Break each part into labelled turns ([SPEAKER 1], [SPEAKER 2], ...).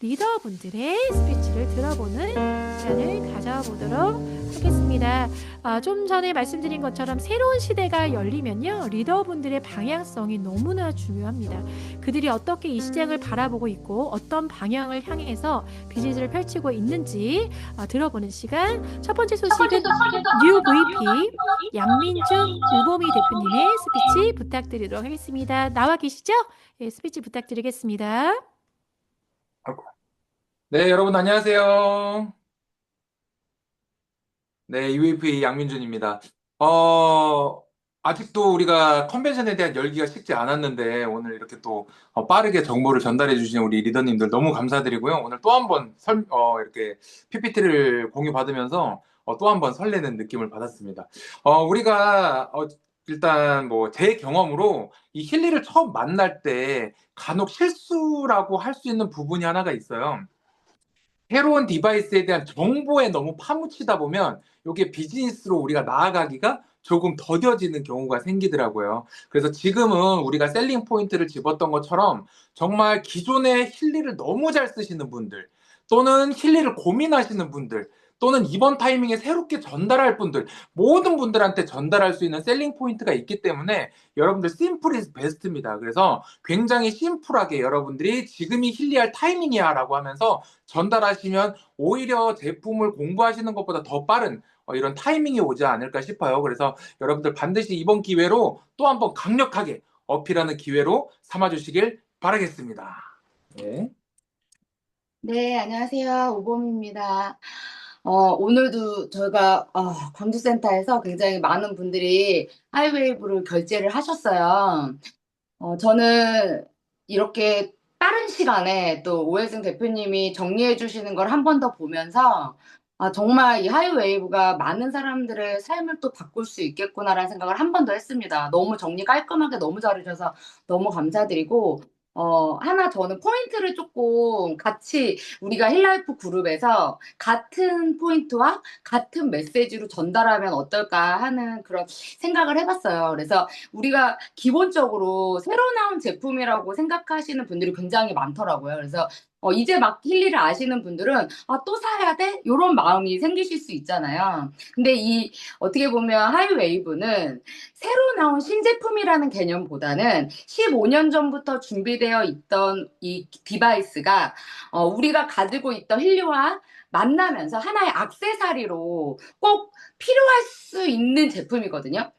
[SPEAKER 1] 리더분들의 스피치를 들어보는 시간을 가져보도록 하겠습니다. 아, 좀 전에 말씀드린 것처럼 새로운 시대가 열리면요, 리더분들의 방향성이 너무나 중요합니다. 그들이 어떻게 이 시장을 바라보고 있고 어떤 방향을 향해서 비즈니스를 펼치고 있는지 아, 들어보는 시간. 첫 번째 소식은 뉴 VP 양민중 우보미 대표님의 스피치 부탁드리도록 하겠습니다. 나와 계시죠? 예, 스피치 부탁드리겠습니다.
[SPEAKER 2] 네, 여러분 안녕하세요. 네, UAV 양민준입니다. 어, 아직도 우리가 컨벤션에 대한 열기가 식지 않았는데 오늘 이렇게 또 어, 빠르게 정보를 전달해 주신 우리 리더님들 너무 감사드리고요. 오늘 또 한번 설, 어, 이렇게 PPT를 공유 받으면서 어, 또 한번 설레는 느낌을 받았습니다. 어, 우리가 어, 일단 뭐 제 경험으로 이 힐리를 처음 만날 때 간혹 실수라고 할 수 있는 부분이 하나가 있어요. 새로운 디바이스에 대한 정보에 너무 파묻히다 보면 이게 비즈니스로 우리가 나아가기가 조금 더뎌지는 경우가 생기더라고요. 그래서 지금은 우리가 셀링 포인트를 집었던 것처럼 정말 기존의 힐리를 너무 잘 쓰시는 분들 또는 힐리를 고민하시는 분들 또는 이번 타이밍에 새롭게 전달할 분들 모든 분들한테 전달할 수 있는 셀링 포인트가 있기 때문에 여러분들 심플이 베스트입니다. 그래서 굉장히 심플하게 여러분들이 지금이 힐리할 타이밍이야 라고 하면서 전달하시면 오히려 제품을 공부하시는 것보다 더 빠른 어, 이런 타이밍이 오지 않을까 싶어요. 그래서 여러분들 반드시 이번 기회로 또 한번 강력하게 어필하는 기회로 삼아주시길 바라겠습니다. 네.
[SPEAKER 3] 네, 안녕하세요. 오범입니다. 어, 오늘도 저희가 어, 광주센터에서 굉장히 많은 분들이 하이웨이브를 결제를 하셨어요. 어, 저는 이렇게 빠른 시간에 또 오혜승 대표님이 정리해 주시는 걸 한 번 더 보면서 아, 정말 이 하이웨이브가 많은 사람들의 삶을 또 바꿀 수 있겠구나라는 생각을 한 번 더 했습니다. 너무 정리 깔끔하게 너무 잘해주셔서 너무 감사드리고 어, 하나 저는 포인트를 조금 같이 우리가 힐라이프 그룹에서 같은 포인트와 같은 메시지로 전달하면 어떨까 하는 그런 생각을 해봤어요. 그래서 우리가 기본적으로 새로 나온 제품이라고 생각하시는 분들이 굉장히 많더라고요. 그래서 어, 이제 막 힐리를 아시는 분들은 아, 또 사야 돼? 이런 마음이 생기실 수 있잖아요. 근데 이 어떻게 보면 하이웨이브는 새로 나온 신제품이라는 개념보다는 15년 전부터 준비되어 있던 이 디바이스가 어, 우리가 가지고 있던 힐리와 만나면서 하나의 악세사리로 꼭 필요할 수 있는 제품이거든요.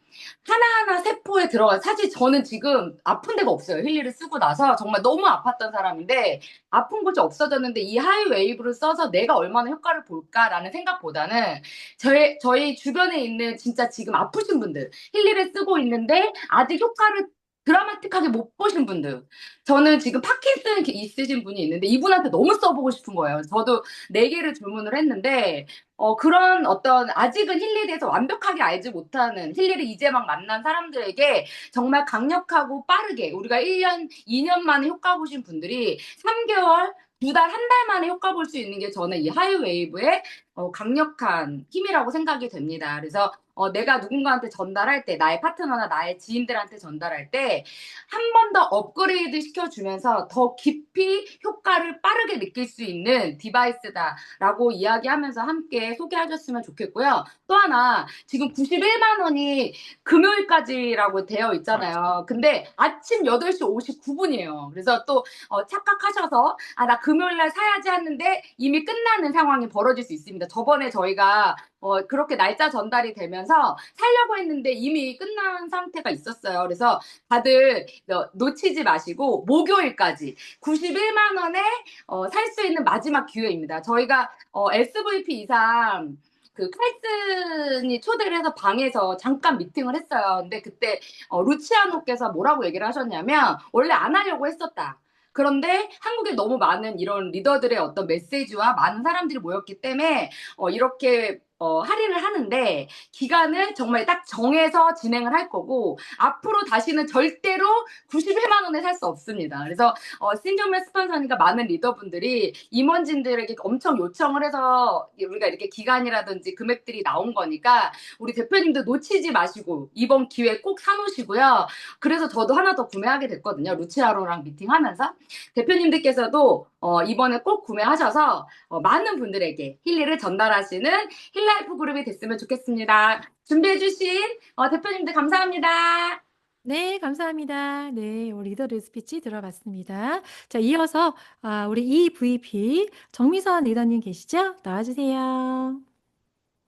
[SPEAKER 3] 하나하나 세포에 들어가 사실 저는 지금 아픈 데가 없어요. 힐리를 쓰고 나서 정말 너무 아팠던 사람인데 아픈 곳이 없어졌는데 이 하이 웨이브를 써서 내가 얼마나 효과를 볼까라는 생각보다는 저희 저희 주변에 있는 진짜 지금 아프신 분들 힐리를 쓰고 있는데 아직 효과를 드라마틱하게 못 보신 분들 저는 지금 파킨슨 있으신 분이 있는데 이분한테 너무 써보고 싶은 거예요. 저도 네 개를 주문을 했는데 어, 그런 어떤 아직은 힐리에 대해서 완벽하게 알지 못하는 힐리를 이제 막 만난 사람들에게 정말 강력하고 빠르게 우리가 1년, 2년 만에 효과 보신 분들이 3개월, 두 달, 한 달 만에 효과 볼 수 있는 게 저는 이 하이웨이브의 어, 강력한 힘이라고 생각이 됩니다. 그래서 어, 내가 누군가한테 전달할 때, 나의 파트너나 나의 지인들한테 전달할 때, 한 번 더 업그레이드 시켜주면서 더 깊이 효과를 빠르게 느낄 수 있는 디바이스다라고 이야기하면서 함께 소개하셨으면 좋겠고요. 또 하나, 지금 91만 원이 금요일까지라고 되어 있잖아요. 근데 아침 8시 59분이에요. 그래서 또 어, 착각하셔서, 아, 나 금요일 날 사야지 하는데 이미 끝나는 상황이 벌어질 수 있습니다. 저번에 저희가 어, 그렇게 날짜 전달이 되면서 살려고 했는데 이미 끝난 상태가 있었어요. 그래서 다들 어, 놓치지 마시고 목요일까지 91만 원에 어, 살 수 있는 마지막 기회입니다. 저희가 어, SVP 이상 그 칼슨이 초대를 해서 방에서 잠깐 미팅을 했어요. 근데 그때 어, 루치아노께서 뭐라고 얘기를 하셨냐면 원래 안 하려고 했었다. 그런데 한국에 너무 많은 이런 리더들의 어떤 메시지와 많은 사람들이 모였기 때문에 어, 이렇게 어, 할인을 하는데 기간은 정말 딱 정해서 진행을 할 거고 앞으로 다시는 절대로 91만 원에 살 수 없습니다. 그래서 어, 신경면 스폰서니까 많은 리더분들이 임원진들에게 엄청 요청을 해서 우리가 이렇게 기간이라든지 금액들이 나온 거니까 우리 대표님도 놓치지 마시고 이번 기회 꼭 사놓으시고요. 그래서 저도 하나 더 구매하게 됐거든요. 루치아로랑 미팅하면서 대표님들께서도 어, 이번에 꼭 구매하셔서 어, 많은 분들에게 힐리를 전달하시는 힐 라이프 그룹이 됐으면 좋겠습니다. 준비해주신 어, 대표님들 감사합니다.
[SPEAKER 1] 네, 감사합니다. 네, 우리 리더들 스피치 들어봤습니다. 자, 이어서 아, 우리 EVP 정미선 리더님 계시죠? 나와주세요.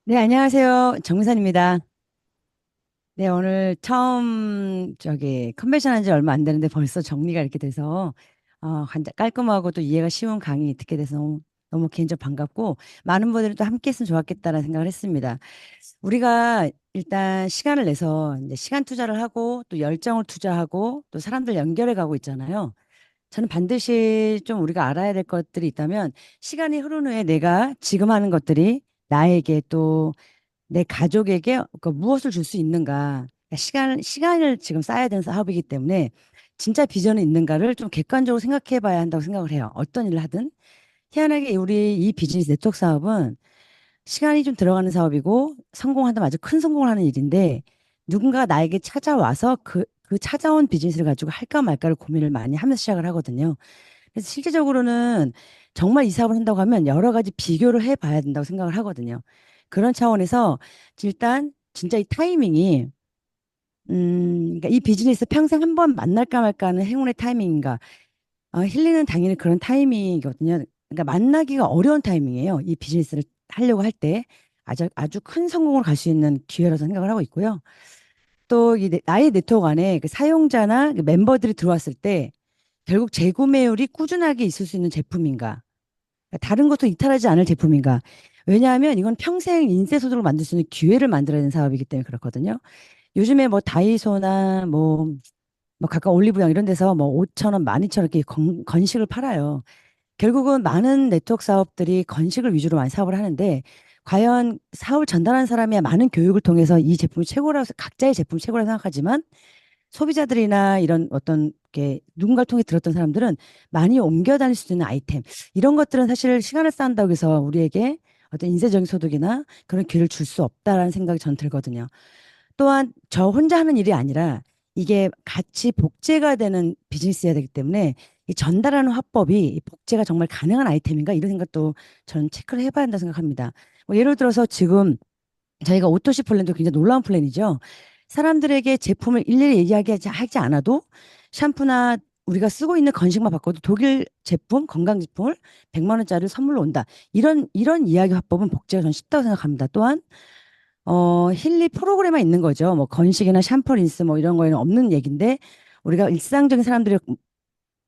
[SPEAKER 4] 네, 안녕하세요. 정미선입니다. 네, 오늘 처음 저기 컨벤션 한 지 얼마 안 되는데 벌써 정리가 이렇게 돼서 어, 깔끔하고 또 이해가 쉬운 강의 듣게 돼서 너무, 너무 개인적으로 반갑고 많은 분들이 또 함께 했으면 좋았겠다라는 생각을 했습니다. 우리가 일단 시간을 내서 이제 시간 투자를 하고 또 열정을 투자하고 또 사람들 연결해 가고 있잖아요. 저는 반드시 좀 우리가 알아야 될 것들이 있다면 시간이 흐른 후에 내가 지금 하는 것들이 나에게 또 내 가족에게 그 무엇을 줄 수 있는가. 그러니까 시간, 시간을 지금 쌓아야 되는 사업이기 때문에 진짜 비전이 있는가를 좀 객관적으로 생각해 봐야 한다고 생각을 해요. 어떤 일을 하든. 희한하게 우리 이 비즈니스 네트워크 사업은 시간이 좀 들어가는 사업이고 성공한다면 아주 큰 성공을 하는 일인데 누군가 나에게 찾아와서 그, 그 찾아온 비즈니스를 가지고 할까 말까를 고민을 많이 하면서 시작을 하거든요. 그래서 실제적으로는 정말 이 사업을 한다고 하면 여러 가지 비교를 해 봐야 된다고 생각을 하거든요. 그런 차원에서 일단 진짜 이 타이밍이 음, 그러니까 이 비즈니스 평생 한 번 만날까 말까 하는 행운의 타이밍인가. 어, 힐리는 당연히 그런 타이밍이거든요. 그러니까 만나기가 어려운 타이밍이에요. 이 비즈니스를 하려고 할 때 아주 아주 큰 성공을 갈 수 있는 기회라고 생각을 하고 있고요. 또 이 나의 네트워크 안에 그 사용자나 그 멤버들이 들어왔을 때 결국 재구매율이 꾸준하게 있을 수 있는 제품인가? 그러니까 다른 것도 이탈하지 않을 제품인가? 왜냐하면 이건 평생 인쇄 소득을 만들 수 있는 기회를 만들어야 되는 사업이기 때문에 그렇거든요. 요즘에 뭐 다이소나 뭐, 뭐 각각 올리브영 이런 데서 뭐 5천 원, 12,000원 이렇게 건, 건식을 팔아요. 결국은 많은 네트워크 사업들이 건식을 위주로 많이 사업을 하는데 과연 사업을 전달하는 사람이 많은 교육을 통해서 이 제품이 최고라고 각자의 제품이 최고라고 생각하지만 소비자들이나 이런 어떤 게 누군가를 통해 들었던 사람들은 많이 옮겨 다닐 수 있는 아이템 이런 것들은 사실 시간을 쌓는다고 해서 우리에게 어떤 인쇄적인 소득이나 그런 기회를 줄 수 없다라는 생각이 전 들거든요. 또한 저 혼자 하는 일이 아니라 이게 같이 복제가 되는 비즈니스여야 되기 때문에 이 전달하는 화법이 이 복제가 정말 가능한 아이템인가 이런 생각도 저는 체크를 해봐야 한다 생각합니다. 뭐 예를 들어서 지금 저희가 오토시 플랜도 굉장히 놀라운 플랜이죠. 사람들에게 제품을 일일이 얘기하지 하지 않아도 샴푸나 우리가 쓰고 있는 건식만 바꿔도 독일 제품, 건강 제품을 100만 원짜리를 선물로 온다. 이런 이런 이야기 화법은 복제가 전 쉽다고 생각합니다. 또한 어, 힐리 프로그램만 있는 거죠. 뭐 건식이나 샴푸, 린스 뭐 이런 거에는 없는 얘기인데 우리가 일상적인 사람들이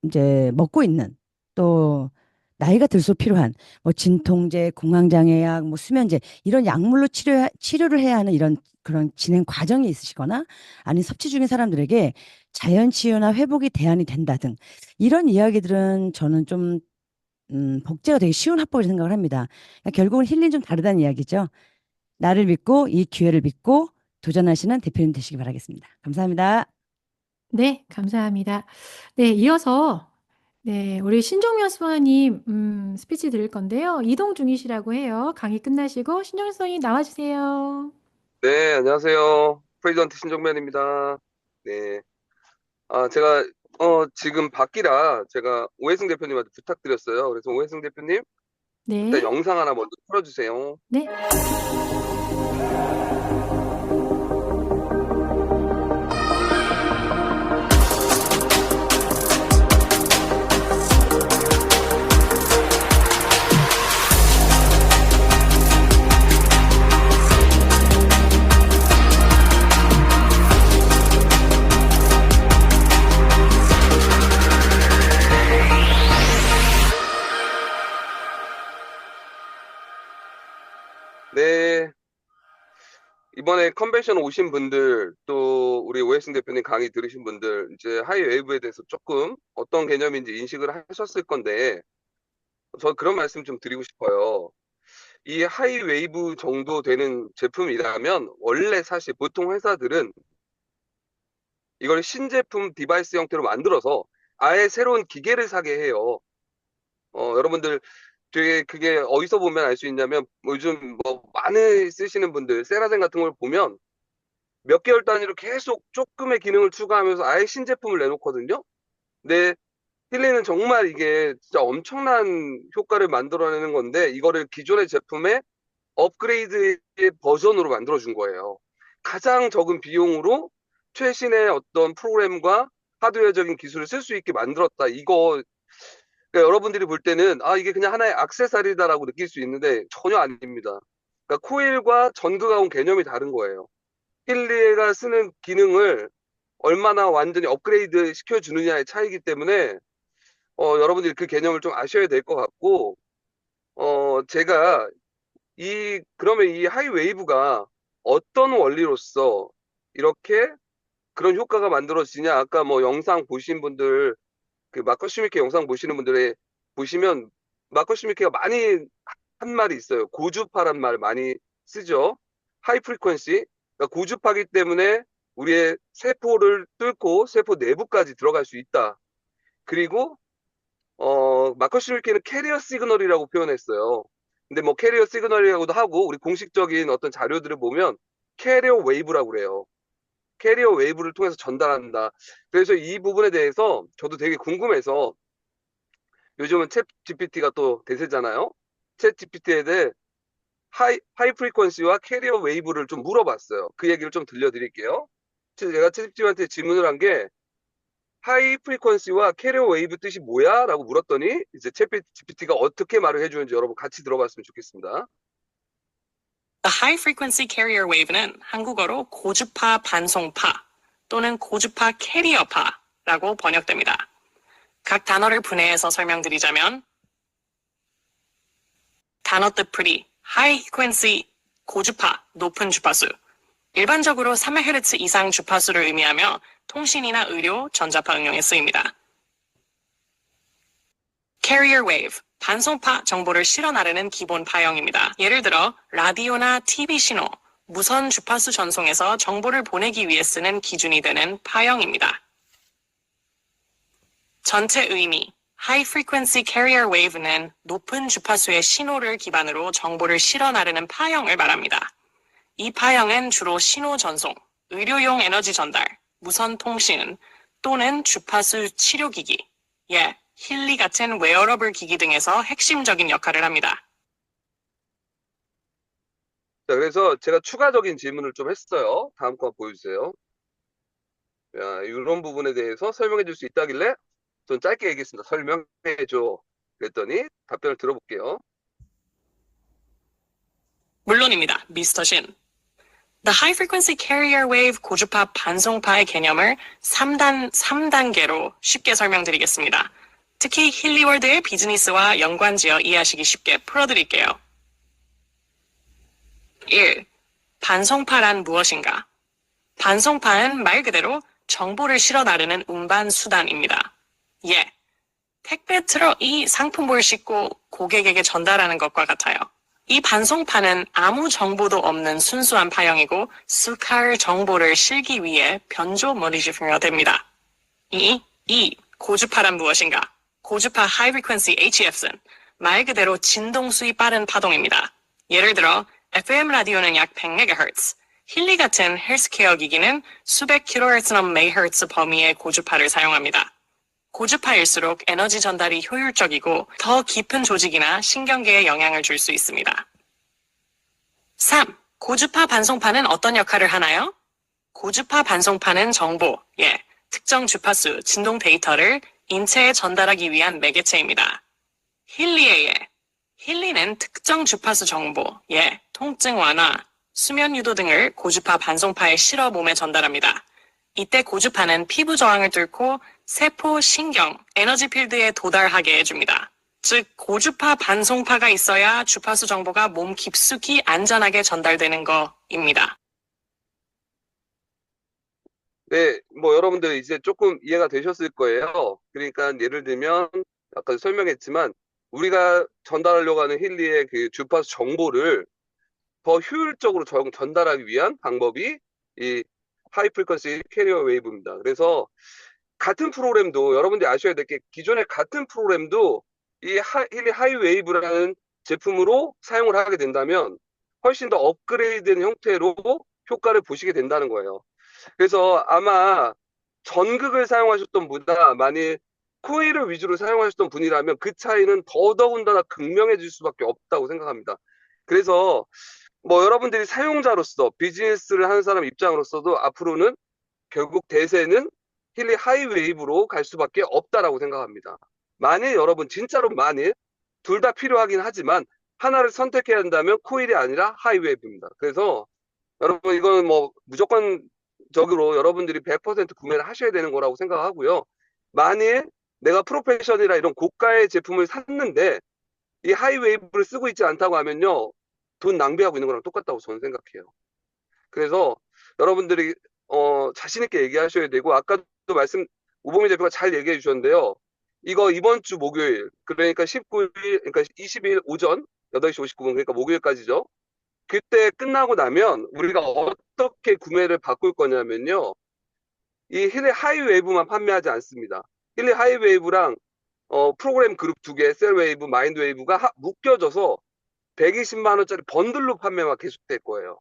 [SPEAKER 4] 이제 먹고 있는 또 나이가 들수록 필요한 뭐 진통제, 공황장애약, 뭐 수면제 이런 약물로 치료 치료를 해야 하는 이런 그런 진행 과정이 있으시거나 아니 섭취 중인 사람들에게 자연 치유나 회복이 대안이 된다 등 이런 이야기들은 저는 좀 음, 복제가 되게 쉬운 합법이라고 생각을 합니다. 그러니까 결국은 힐링 좀 다르다는 이야기죠. 나를 믿고 이 기회를 믿고 도전하시는 대표님 되시기 바라겠습니다. 감사합니다.
[SPEAKER 1] 네, 감사합니다. 네, 이어서 네, 우리 신종현 수아님 음, 스피치 드릴 건데요. 이동 중이시라고 해요. 강의 끝나시고 신종현 수아님 나와주세요.
[SPEAKER 5] 네, 안녕하세요. 프레지던트 신정면입니다. 네. 아, 제가, 어, 지금 밖이라 제가 오해승 대표님한테 부탁드렸어요. 그래서 오해승 대표님, 일단
[SPEAKER 1] 네,
[SPEAKER 5] 영상 하나 먼저 풀어주세요.
[SPEAKER 1] 네.
[SPEAKER 5] 네. 이번에 컨벤션 오신 분들, 또 우리 오해승 대표님 강의 들으신 분들, 이제 하이웨이브에 대해서 조금 어떤 개념인지 인식을 하셨을 건데, 저 그런 말씀 좀 드리고 싶어요. 이 하이 웨이브 정도 되는 제품이라면 원래 사실 보통 회사들은 이걸 신제품 디바이스 형태로 만들어서 아예 새로운 기계를 사게 해요. 어, 여러분들 되게 그게 어디서 보면 알 수 있냐면 뭐 요즘 뭐 많이 쓰시는 분들 세라젠 같은 걸 보면 몇 개월 단위로 계속 조금의 기능을 추가하면서 아예 신제품을 내놓거든요. 근데 힐리는 정말 이게 진짜 엄청난 효과를 만들어내는 건데 이거를 기존의 제품의 업그레이드의 버전으로 만들어준 거예요. 가장 적은 비용으로 최신의 어떤 프로그램과 하드웨어적인 기술을 쓸 수 있게 만들었다. 이거 그러니까 여러분들이 볼 때는 아 이게 그냥 하나의 액세서리다라고 느낄 수 있는데 전혀 아닙니다. 그러니까 코일과 전구가 온 개념이 다른 거예요. 힐리가 쓰는 기능을 얼마나 완전히 업그레이드 시켜주느냐의 차이기 때문에 어, 여러분들이 그 개념을 좀 아셔야 될 것 같고 어, 제가 이 그러면 이 하이웨이브가 어떤 원리로서 이렇게 그런 효과가 만들어지냐 아까 뭐 영상 보신 분들 그 마커 슈미케 영상 보시는 분들의 보시면 마커 슈미케가 많이 한 말이 있어요. 고주파란 말 많이 쓰죠. 하이 프리퀀시 그러니까 고주파기 때문에 우리의 세포를 뚫고 세포 내부까지 들어갈 수 있다. 그리고 어 마커 슈미케는 캐리어 시그널이라고 표현했어요. 근데 뭐 캐리어 시그널이라고도 하고 우리 공식적인 어떤 자료들을 보면 캐리어 웨이브라고 그래요. 캐리어 웨이브를 통해서 전달한다. 그래서 이 부분에 대해서 저도 되게 궁금해서 요즘은 챗 GPT가 또 대세잖아요. 챗 GPT에 대해 하이, 하이 프리퀀시와 캐리어 웨이브를 좀 물어봤어요. 그 얘기를 좀 들려드릴게요. 제가 챗 GPT한테 질문을 한 게 하이 프리퀀시와 캐리어 웨이브 뜻이 뭐야? 라고 물었더니 이제 챗 GPT가 어떻게 말을 해주는지 여러분 같이 들어봤으면 좋겠습니다.
[SPEAKER 6] The high frequency carrier wave는 한국어로 고주파 반송파 또는 고주파 캐리어파라고 번역됩니다. 각 단어를 분해해서 설명드리자면 단어 뜻 풀이 high frequency 고주파 높은 주파수 일반적으로 300Hz 이상 주파수를 의미하며 통신이나 의료, 전자파 응용에 쓰입니다. carrier wave 반송파 정보를 실어 나르는 기본 파형입니다. 예를 들어 라디오나 TV 신호, 무선 주파수 전송에서 정보를 보내기 위해 쓰는 기준이 되는 파형입니다. 전체 의미 High Frequency Carrier Wave는 높은 주파수의 신호를 기반으로 정보를 실어 나르는 파형을 말합니다. 이 파형은 주로 신호 전송, 의료용 에너지 전달, 무선 통신 또는 주파수 치료기기, 예, 힐리 같은 웨어러블 기기 등에서 핵심적인 역할을 합니다.
[SPEAKER 5] 자, 그래서 제가 추가적인 질문을 좀 했어요. 다음 거 보여주세요. 야, 이런 부분에 대해서 설명해 줄 수 있다길래 전 짧게 얘기했습니다. 설명해 줘. 그랬더니 답변을 들어볼게요.
[SPEAKER 6] 물론입니다. 미스터 신. The High Frequency Carrier Wave 고주파 반송파의 개념을 3단, 3단계로 쉽게 설명드리겠습니다. 특히 힐리월드의 비즈니스와 연관지어 이해하시기 쉽게 풀어드릴게요. 1. 반송파란 무엇인가? 반송파는 말 그대로 정보를 실어 나르는 운반 수단입니다. 예. 택배 트럭이 상품을 싣고 고객에게 전달하는 것과 같아요. 이 반송파는 아무 정보도 없는 순수한 파형이고 수칼 정보를 실기 위해 변조 머리지핑이 됩니다. 2. 2. 고주파란 무엇인가? 고주파 High Frequency HF는 말 그대로 진동수위 빠른 파동입니다. 예를 들어 FM 라디오는 약 100MHz, 힐리 같은 헬스케어 기기는 수백 kHz 넘 메이헤르츠 범위의 고주파를 사용합니다. 고주파일수록 에너지 전달이 효율적이고 더 깊은 조직이나 신경계에 영향을 줄 수 있습니다. 3. 고주파 반송파는 어떤 역할을 하나요? 고주파 반송파는 정보, 예, 특정 주파수, 진동 데이터를 인체에 전달하기 위한 매개체입니다. 힐리에예. 힐리는 특정 주파수 정보, 예, 통증 완화, 수면 유도 등을 고주파 반송파의 실어 몸에 전달합니다. 이때 고주파는 피부 저항을 뚫고 세포, 신경, 에너지 필드에 도달하게 해줍니다. 즉, 고주파 반송파가 있어야 주파수 정보가 몸 깊숙이 안전하게 전달되는 거입니다.
[SPEAKER 5] 네, 뭐 여러분들 이제 조금 이해가 되셨을 거예요. 그러니까 예를 들면 아까 설명했지만 우리가 전달하려고 하는 힐리의 그 주파수 정보를 더 효율적으로 전- 전달하기 위한 방법이 이 하이 프리퀀시 캐리어 웨이브입니다. 그래서 같은 프로그램도 여러분들이 아셔야 될 게 기존의 같은 프로그램도 이 하, 힐리 하이 웨이브라는 제품으로 사용을 하게 된다면 훨씬 더 업그레이드된 형태로 효과를 보시게 된다는 거예요. 그래서 아마 전극을 사용하셨던 분보다 만일 코일을 위주로 사용하셨던 분이라면 그 차이는 더더군다나 극명해질 수밖에 없다고 생각합니다. 그래서 뭐 여러분들이 사용자로서 비즈니스를 하는 사람 입장으로서도 앞으로는 결국 대세는 힐리 하이웨이브로 갈 수밖에 없다라고 생각합니다. 만일 여러분 진짜로 만일 둘 다 필요하긴 하지만 하나를 선택해야 한다면 코일이 아니라 하이웨이브입니다. 그래서 여러분 이건 뭐 무조건 적으로 여러분들이 100% 구매를 하셔야 되는 거라고 생각하고요. 만일 내가 프로페셔널이라 이런 고가의 제품을 샀는데 이 하이웨이브를 쓰고 있지 않다고 하면요. 돈 낭비하고 있는 거랑 똑같다고 저는 생각해요. 그래서 여러분들이 어, 자신 있게 얘기하셔야 되고 아까도 말씀 우범희 대표가 잘 얘기해 주셨는데요. 이거 이번 주 목요일 그러니까 19일 그러니까 20일 오전 8시 59분 그러니까 목요일까지죠. 그때 끝나고 나면 우리가 어떻게 구매를 바꿀 거냐면요. 이 힐리 하이웨이브만 판매하지 않습니다. 힐리 하이웨이브랑 어, 프로그램 그룹 두 개, 셀웨이브, 마인드웨이브가 하- 묶여져서 120만 원짜리 번들로 판매가 계속될 거예요.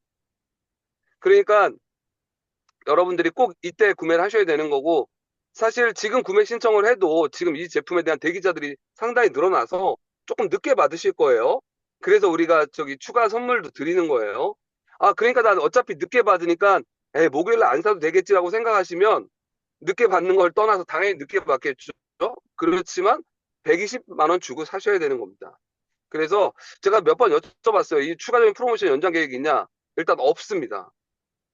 [SPEAKER 5] 그러니까 여러분들이 꼭 이때 구매를 하셔야 되는 거고 사실 지금 구매 신청을 해도 지금 이 제품에 대한 대기자들이 상당히 늘어나서 조금 늦게 받으실 거예요. 그래서 우리가 저기 추가 선물도 드리는 거예요. 아, 그러니까 난 어차피 늦게 받으니까 에 목요일에 안 사도 되겠지라고 생각하시면 늦게 받는 걸 떠나서 당연히 늦게 받겠죠. 그렇지만 120만 원 주고 사셔야 되는 겁니다. 그래서 제가 몇 번 여쭤봤어요. 이 추가적인 프로모션 연장 계획이 있냐? 일단 없습니다.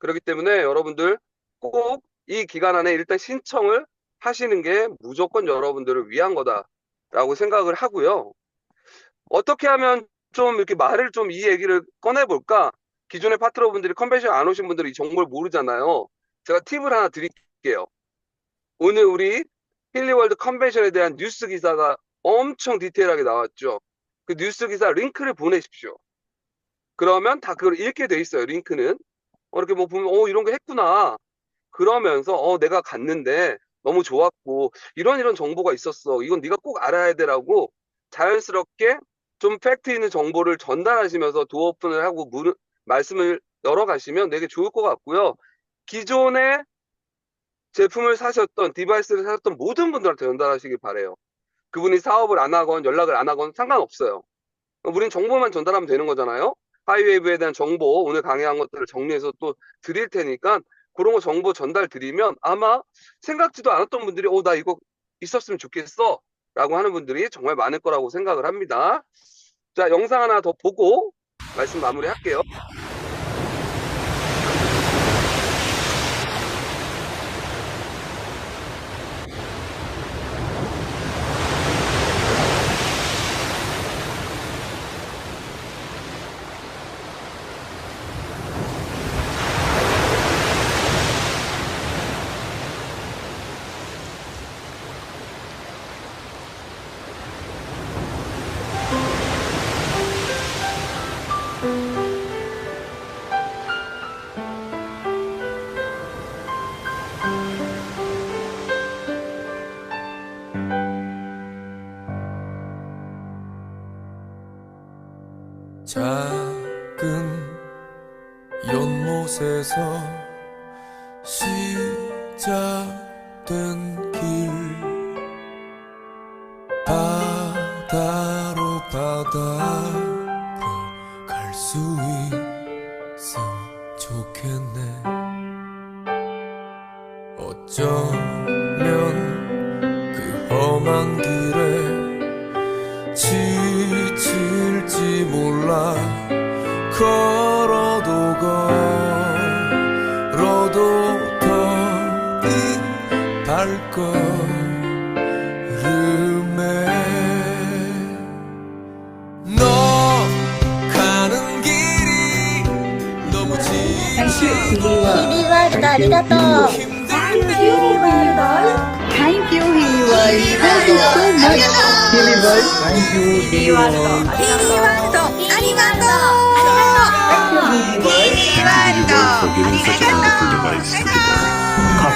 [SPEAKER 5] 그렇기 때문에 여러분들 꼭 이 기간 안에 일단 신청을 하시는 게 무조건 여러분들을 위한 거다라고 생각을 하고요. 어떻게 하면 좀 이렇게 말을 좀 이 얘기를 꺼내볼까? 기존의 파트너분들이 컨벤션 안 오신 분들이 이 정보를 모르잖아요. 제가 팁을 하나 드릴게요. 오늘 우리 힐리월드 컨벤션에 대한 뉴스 기사가 엄청 디테일하게 나왔죠. 그 뉴스 기사 링크를 보내십시오. 그러면 다 그걸 읽게 돼 있어요. 링크는. 어, 이렇게 뭐 보면 어 이런 거 했구나. 그러면서 어 내가 갔는데 너무 좋았고 이런 이런 정보가 있었어. 이건 네가 꼭 알아야 돼라고 자연스럽게 좀 팩트 있는 정보를 전달하시면서 도어 오픈을 하고 물, 말씀을 열어가시면 되게 좋을 것 같고요. 기존에 제품을 사셨던 디바이스를 사셨던 모든 분들한테 전달하시길 바래요. 그분이 사업을 안 하건 연락을 안 하건 상관없어요. 우린 정보만 전달하면 되는 거잖아요. 하이웨이브에 대한 정보 오늘 강의한 것들을 정리해서 또 드릴 테니까 그런 거 정보 전달 드리면 아마 생각지도 않았던 분들이 어 나 이거 있었으면 좋겠어 라고 하는 분들이 정말 많을 거라고 생각을 합니다. 자 영상 하나 더 보고 말씀 마무리할게요.
[SPEAKER 7] 연 발걸음에 너 가는 길이 너무
[SPEAKER 8] 지리와 나리가또 Thank you, Hiwari. Thank you so much, Hiwari. Thank you, Hiwari. Thank you,
[SPEAKER 9] Hiwari.
[SPEAKER 8] Thank you,
[SPEAKER 7] Hiwari.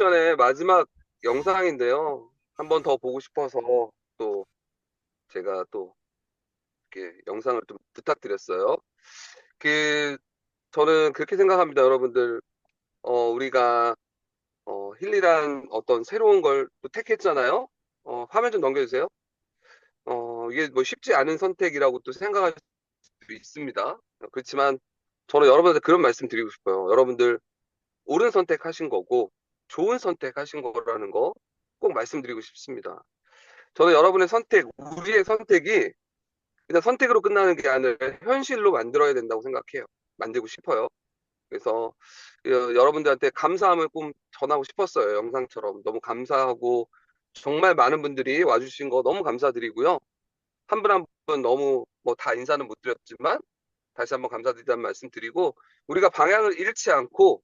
[SPEAKER 5] 컨벤션의 마지막 영상인데요. 한 번 더 보고 싶어서 또 제가 또 이렇게 영상을 좀 부탁드렸어요. 그 저는 그렇게 생각합니다, 여러분들. 어, 우리가 어, 힐리란 어떤 새로운 걸 또 택했잖아요. 어, 화면 좀 넘겨주세요. 어, 이게 뭐 쉽지 않은 선택이라고 또 생각할 수도 있습니다. 그렇지만 저는 여러분한테 그런 말씀 드리고 싶어요. 여러분들 옳은 선택하신 거고 좋은 선택하신 거라는 거 꼭 말씀드리고 싶습니다. 저는 여러분의 선택, 우리의 선택이 그냥 선택으로 끝나는 게 아니라 현실로 만들어야 된다고 생각해요. 만들고 싶어요. 그래서 어, 여러분들한테 감사함을 꼭 전하고 싶었어요. 영상처럼 너무 감사하고 정말 많은 분들이 와주신 거 너무 감사드리고요. 한 분 한분 너무 뭐 다 인사는 못 드렸지만 다시 한번 감사드린다는 말씀 드리고 우리가 방향을 잃지 않고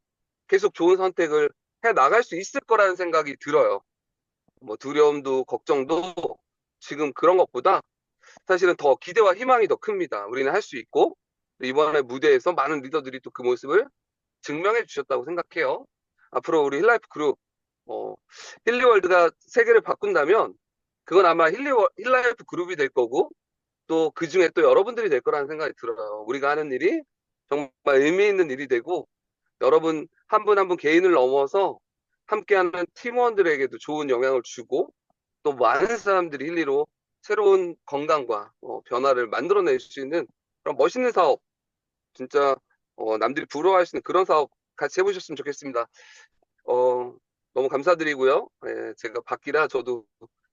[SPEAKER 5] 계속 좋은 선택을 해 나갈 수 있을 거라는 생각이 들어요. 뭐 두려움도 걱정도 지금 그런 것보다 사실은 더 기대와 희망이 더 큽니다. 우리는 할 수 있고 이번에 무대에서 많은 리더들이 또 그 모습을 증명해 주셨다고 생각해요. 앞으로 우리 힐라이프 그룹 어, 힐리월드가 세계를 바꾼다면 그건 아마 힐리워, 힐라이프 그룹이 될 거고 또 그 중에 또 여러분들이 될 거라는 생각이 들어요. 우리가 하는 일이 정말 의미 있는 일이 되고 여러분 한 분 한 분 개인을 넘어서 함께하는 팀원들에게도 좋은 영향을 주고 또 많은 사람들이 힐리로 새로운 건강과 어, 변화를 만들어낼 수 있는 그런 멋있는 사업 진짜 어, 남들이 부러워할 수 있는 그런 사업 같이 해보셨으면 좋겠습니다. 어, 너무 감사드리고요. 예, 제가 바뀌라 저도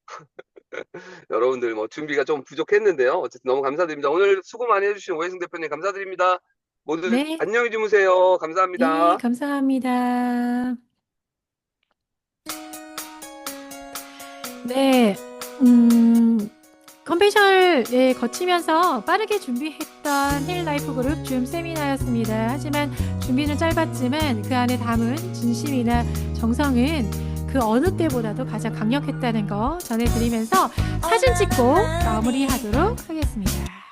[SPEAKER 5] 여러분들 뭐 준비가 좀 부족했는데요. 어쨌든 너무 감사드립니다. 오늘 수고 많이 해주신 오해승 대표님 감사드립니다. 모두
[SPEAKER 1] 네.
[SPEAKER 5] 안녕히 주무세요. 감사합니다.
[SPEAKER 1] 네, 감사합니다. 네, 음, 컨벤션을 예, 거치면서 빠르게 준비했던 힐라이프 그룹 줌 세미나였습니다. 하지만 준비는 짧았지만 그 안에 담은 진심이나 정성은 그 어느 때보다도 가장 강력했다는 거 전해드리면서 사진 찍고 마무리하도록 하겠습니다.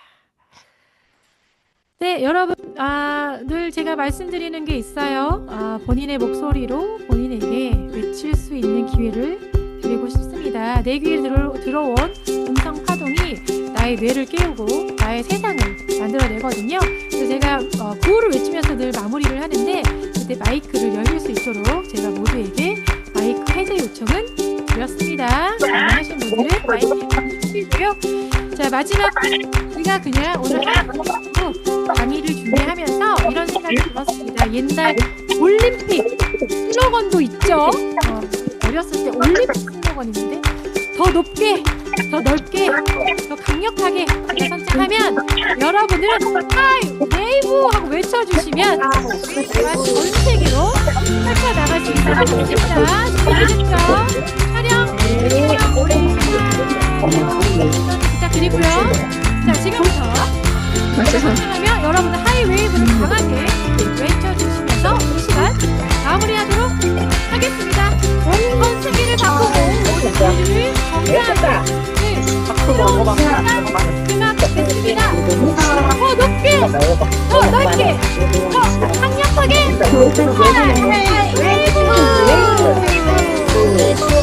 [SPEAKER 1] 네, 여러분, 아, 늘 제가 말씀드리는 게 있어요. 아, 본인의 목소리로 본인에게 외칠 수 있는 기회를 드리고 싶습니다. 내 귀에 들어, 들어온 음성 파동이 나의 뇌를 깨우고 나의 세상을 만들어내거든요. 그래서 제가 어, 구호를 외치면서 늘 마무리를 하는데 그때 마이크를 열릴 수 있도록 제가 모두에게 마이크 해제 요청은 드렸습니다. 원하신 분들은 마이크 해주시고요. 자, 마지막 우리가 그냥 오늘 강의를 준비하면서 이런 생각이 들었습니다. 옛날 올림픽 슬로건도 있죠. 어, 어렸을 때 올림픽 슬로건 있는데 더 높게 더 넓게, 더 강력하게 선택하면 여러분들은 하이 웨이브 하고 외쳐주시면 제가 전 세계로 펼쳐 나갈 수 있도록 하겠습니다. 준비되셨죠? 촬영 부탁드리고요. 자 지금부터 전체선. 하면 여러분 하이웨이브를 강하게 외쳐주시면서 이 시간 마무리하도록 하겠습니다. 번 승기를 바꾸고 오늘 주를 정상 부드러운 음악 됐습니다. 더 높게, 더 넓게, 더 강력하게 하이웨이브!